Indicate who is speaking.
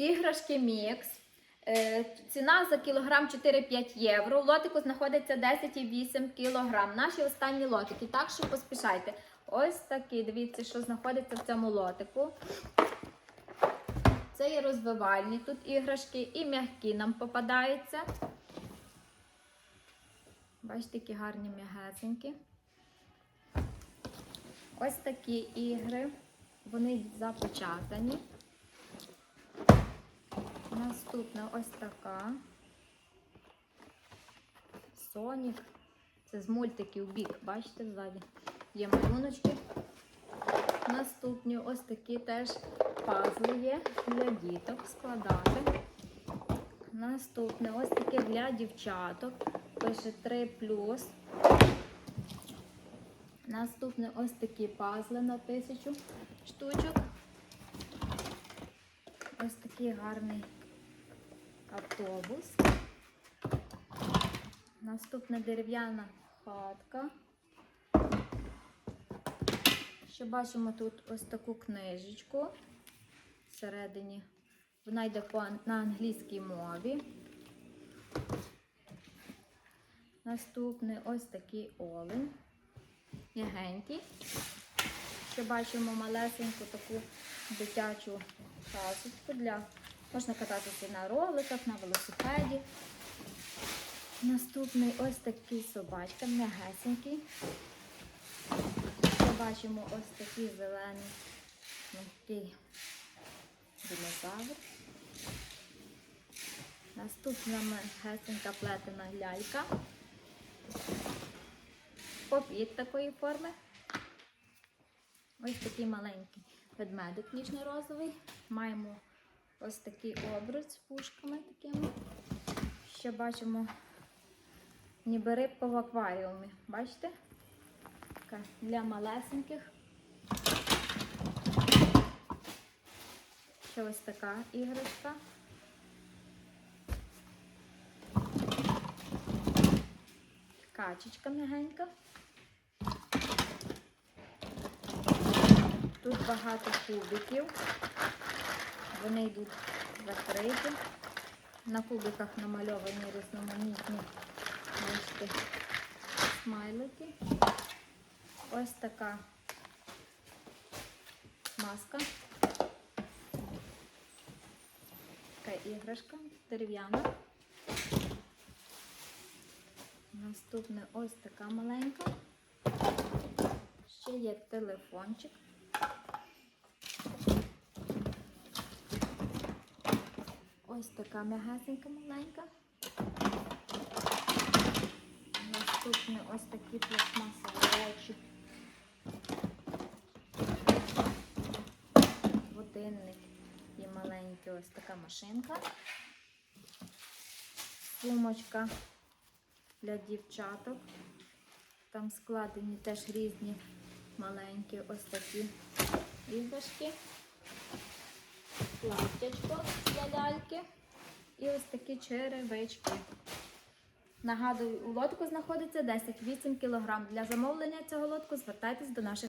Speaker 1: Іграшки мікс. Е, Ціна за кілограм 4-5 євро. У лотику знаходиться 10,8 кілограм. Наші останні лотики. Так що поспішайте. Ось такі. Дивіться, що знаходиться в цьому лотику. Це є розвивальні тут іграшки і м'які нам попадаються. Бачите, які гарні м'ягесенькі. Ось такі ігри. Вони запечатані. Наступна ось така. Сонік. Це з мультиків бік. Бачите, ззаді є малюночки. Наступні ось такі теж пазли є для діток складати. Наступне ось таке для дівчаток. Пише 3 Наступне ось такі пазли на тисячу штучок. Ось такий гарний автобус. Наступна дерев'яна хатка. Ще бачимо тут ось таку книжечку всередині. Вона йде на англійській мові. Наступний ось такий олень. М'ягенький. Ще бачимо малесеньку таку дитячу пасочку для можна кататися на роликах, на велосипеді. Наступний ось такий собачка, м'ягесенький. Ще бачимо ось такий зелений м'який динозавр. Наступна м'ягесенька плетена лялька. Попіт такої форми. Ось такий маленький ведмедик ніжно-розовий. Маємо ось такий обруч з пушками такими. Ще бачимо ніби рибка в акваріумі. Бачите? Така для малесеньких. Ще ось така іграшка. Качечка м'ягенька. Тут багато кубиків. Вони йдуть закриті. На кубиках намальовані різноманітні бачите, смайлики. Ось така маска. Така іграшка дерев'яна. Наступне ось така маленька. Ще є телефончик. Ось така м'ягесенька маленька. Наступне ось такі пластмасові речі. Годинник і маленька ось така машинка. Сумочка для дівчаток. Там складені теж різні маленькі ось такі іграшки платтячко для ляльки і ось такі черевички. Нагадую, у лотку знаходиться 10-8 кг. Для замовлення цього лотку звертайтесь до наших